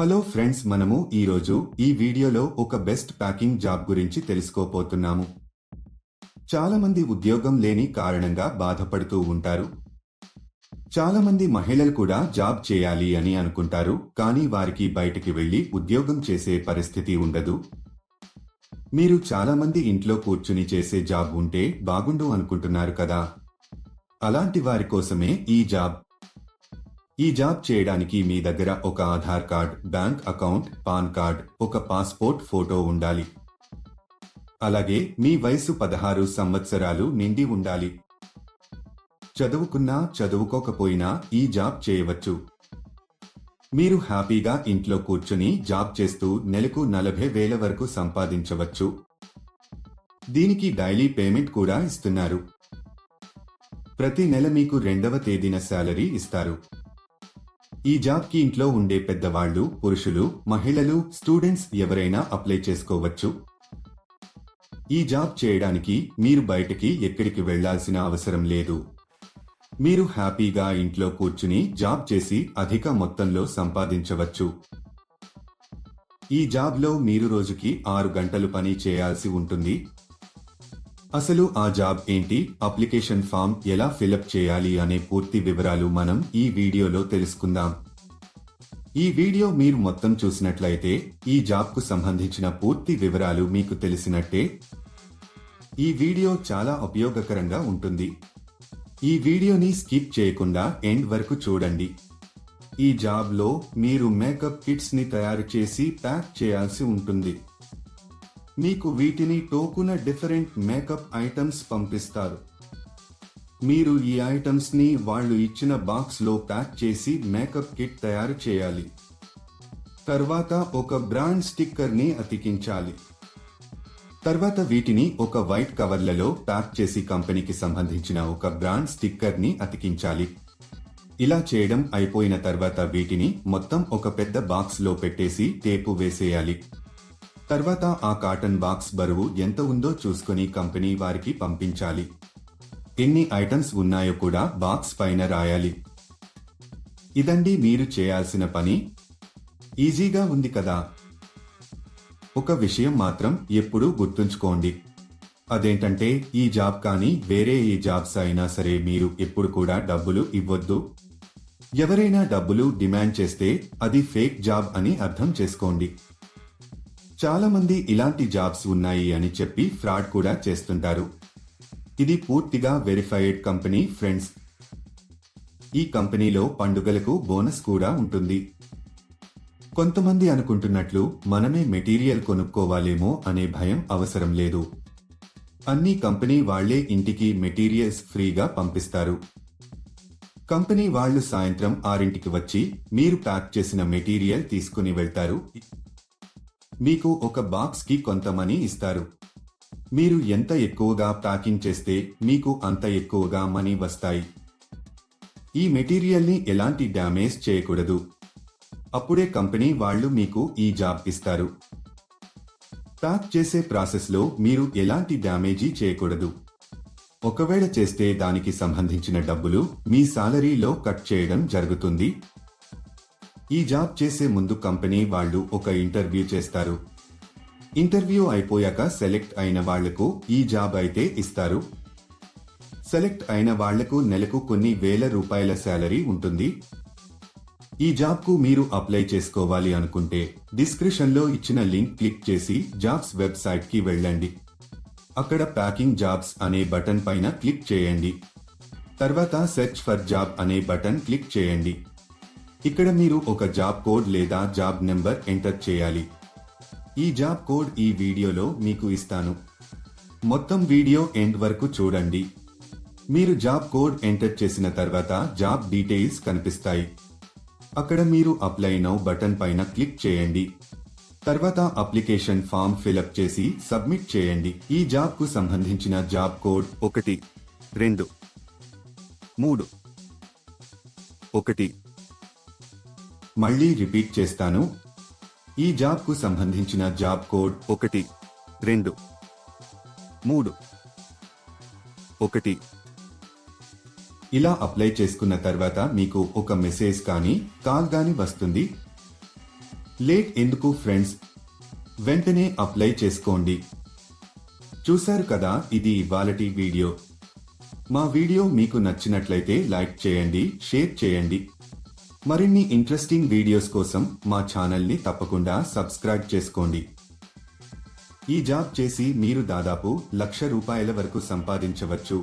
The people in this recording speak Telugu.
హలో ఫ్రెండ్స్ మనము ఈరోజు ఈ వీడియోలో ఒక బెస్ట్ ప్యాకింగ్ జాబ్ గురించి తెలుసుకోపోతున్నాము చాలామంది ఉద్యోగం లేని కారణంగా బాధపడుతూ ఉంటారు. చాలామంది మహిళలు కూడా జాబ్ చేయాలి అని అనుకుంటారు కానీ వారికి బయటికి వెళ్ళి ఉద్యోగం చేసే పరిస్థితి ఉండదు. మీరు చాలామంది ఇంట్లో కూర్చుని చేసే జాబ్ ఉంటే బాగుండు అనుకుంటున్నారు కదా? అలాంటి వారి కోసమే ఈ జాబ్ ఈ జాబ్ చేయడానికి మీ దగ్గర ఒక Aadhaar card bank account PAN card ఒక పాస్పోర్ట్ ఫోటో ఉండాలి. అలాగే మీ వయసు పదహారు సంవత్సరాలు నిండి ఉండాలి. చదువుకున్నా చదువుకోకపోయినా ఈ జాబ్ చేయవచ్చు. మీరు హ్యాపీగా ఇంట్లో కూర్చుని జాబ్ చేస్తూ నెలకు నలభై వేల వరకు సంపాదించవచ్చు. దీనికి డైలీ పేమెంట్ కూడా ఇస్తున్నారు. ప్రతి నెల మీకు రెండవ తేదీన శాలరీ ఇస్తారు. ఈ జాబ్కి ఇంట్లో ఉండే పెద్దవాళ్ళు పురుషులు మహిళలు స్టూడెంట్స్ ఎవరైనా అప్లై చేసుకోవచ్చు. ఈ జాబ్ చేయడానికి మీరు బయటికి ఎక్కడికి వెళ్ళాల్సిన అవసరం లేదు. మీరు హ్యాపీగా ఇంట్లో కూర్చుని జాబ్ చేసి అధిక మొత్తంలో సంపాదించవచ్చు. ఈ జాబ్లో మీరు రోజుకి ఆరు గంటలు పని చేయాల్సి ఉంటుంది. అసలు ఆ జాబ్ ఏంటి? అప్లికేషన్ ఫామ్ ఎలా ఫిలప్ చేయాలి అనే పూర్తి వివరాలు మనం ఈ వీడియోలో తెలుసుకుందాం. ఈ వీడియో మీరు మొత్తం చూసినట్లయితే ఈ జాబ్కు సంబంధించిన పూర్తి వివరాలు మీకు తెలిసినట్టే. ఈ వీడియో చాలా ఉపయోగకరంగా ఉంటుంది. ఈ వీడియోని స్కిప్ చేయకుండా ఎండ్ వరకు చూడండి. ఈ జాబ్లో మీరు మేకప్ కిట్స్ని తయారు చేసి ప్యాక్ చేయాల్సి ఉంటుంది. మీకు వీటిని టోకున డిఫరెంట్ మేకప్ ఐటమ్స్ పంపిస్తారు. మీరు ఈ ఐటమ్స్ని వాళ్ళు ఇచ్చిన బాక్స్లో ప్యాక్ చేసి మేకప్ కిట్ తయారు చేయాలి. తర్వాత ఒక బ్రాండ్ స్టిక్కర్ని అతికించాలి. తర్వాత వీటిని ఒక వైట్ కవర్లలో ప్యాక్ చేసి కంపెనీకి సంబంధించిన ఒక బ్రాండ్ స్టిక్కర్ని అతికించాలి. ఇలా చేయడం అయిపోయిన తర్వాత వీటిని మొత్తం ఒక పెద్ద బాక్స్లో పెట్టేసి టేపు వేసేయాలి. తర్వాత ఆ కాటన్ బాక్స్ బరువు ఎంత ఉందో చూసుకుని కంపెనీ వారికి పంపించాలి. ఎన్ని ఐటమ్స్ ఉన్నాయో కూడా బాక్స్ పైన రాయాలి. ఇదండి మీరు చేయాల్సిన పని. ఈజీగా ఉంది కదా. ఒక విషయం మాత్రం ఎప్పుడూ గుర్తుంచుకోండి. అదేంటంటే ఈ జాబ్ కానీ వేరే ఏ జాబ్స్ అయినా సరే మీరు ఎప్పుడు కూడా డబ్బులు ఇవ్వద్దు. ఎవరైనా డబ్బులు డిమాండ్ చేస్తే అది ఫేక్ జాబ్ అని అర్థం చేసుకోండి. చాలా మంది ఇలాంటి జాబ్స్ ఉన్నాయి అని చెప్పి ఫ్రాడ్ కూడా చేస్తుంటారు. ఇది పూర్తిగా వెరిఫైడ్ కంపెనీ ఫ్రెండ్స్. ఈ కంపెనీలో పండుగలకు బోనస్ కూడా ఉంటుంది. కొంతమంది అనుకుంటున్నట్లు మనమే మెటీరియల్ కొనుక్కోవాలేమో అనే భయం అవసరం లేదు. అన్ని కంపెనీ వాళ్ళే ఇంటికి మెటీరియల్స్ ఫ్రీగా పంపిస్తారు. కంపెనీ వాళ్ళు సాయంత్రం ఆరింటికి వచ్చి మీరు ప్యాక్ చేసిన మెటీరియల్ తీసుకుని వెళ్తారు. మీకు ఒక బాక్స్కి కొంత మనీ ఇస్తారు. మీరు ఎంత ఎక్కువగా ప్యాకింగ్ చేస్తే మీకు అంత ఎక్కువగా మనీ వస్తాయి. ఈ మెటీరియల్ని ఎలాంటి డ్యామేజ్ చేయకూడదు. అప్పుడే కంపెనీ వాళ్ళు మీకు ఈ జాబ్ ఇస్తారు. ప్యాక్ చేసే ప్రాసెస్లో మీరు ఎలాంటి డ్యామేజీ చేయకూడదు. ఒకవేళ చేస్తే దానికి సంబంధించిన డబ్బులు మీ సాలరీలో కట్ చేయడం జరుగుతుంది. ఈ జాబ్ చేసే ముందు కంపెనీ వాళ్ళు ఒక ఇంటర్వ్యూ చేస్తారు. ఇంటర్వ్యూ అయిపోయాక సెలెక్ట్ అయిన వాళ్ళకు ఈ జాబ్ అయితే ఇస్తారు. సెలెక్ట్ అయిన వాళ్ళకు నెలకు కొన్ని వేల రూపాయల శాలరీ ఉంటుంది. ఈ జాబ్కు మీరు అప్లై చేసుకోవాలి అనుకుంటే డిస్క్రిప్షన్లో ఇచ్చిన లింక్ క్లిక్ చేసి జాబ్స్ వెబ్సైట్కి వెళ్ళండి. అక్కడ ప్యాకింగ్ జాబ్స్ అనే బటన్ పైన క్లిక్ చేయండి. తర్వాత సెర్చ్ ఫర్ జాబ్ అనే బటన్ క్లిక్ చేయండి. ఇక్కడ మీరు ఒక జాబ్ కోడ్ లేదా జాబ్ నెంబర్ ఎంటర్ చేయాలి. ఈ జాబ్ కోడ్ ఈ వీడియోలో మీకు ఇస్తాను. మొత్తం వీడియో ఎండ్ వరకు చూడండి. మీరు జాబ్ కోడ్ ఎంటర్ చేసిన తర్వాత జాబ్ డీటెయిల్స్ కనిపిస్తాయి. అక్కడ మీరు అప్లై నౌ బటన్ పైన క్లిక్ చేయండి. తర్వాత అప్లికేషన్ ఫామ్ ఫిలప్ చేసి సబ్మిట్ చేయండి. ఈ జాబ్కు సంబంధించిన జాబ్ కోడ్ ఒకటి రెండు మూడు ఒకటి మళ్ళీ రిపీట్ చేస్తాను. ఈ జాబ్కు సంబంధించిన జాబ్ కోడ్ ఒకటి రెండు మూడు ఒకటి. ఇలా అప్లై చేసుకున్న తర్వాత మీకు ఒక మెసేజ్ కానీ కాల్ గాని వస్తుంది. లేట్ ఎందుకు ఫ్రెండ్స్? వెంటనే అప్లై చేసుకోండి. చూశారు కదా ఇది ఇవాళటి వీడియో. మా వీడియో మీకు నచ్చినట్లయితే లైక్ చేయండి షేర్ చేయండి. మరిన్ని ఇంట్రెస్టింగ్ వీడియోస్ కోసం మా ఛానల్ని తప్పకుండా సబ్స్క్రైబ్ చేసుకోండి. ఈ జాబ్ చేసి మీరు దాదాపు లక్ష రూపాయల వరకు సంపాదించవచ్చు.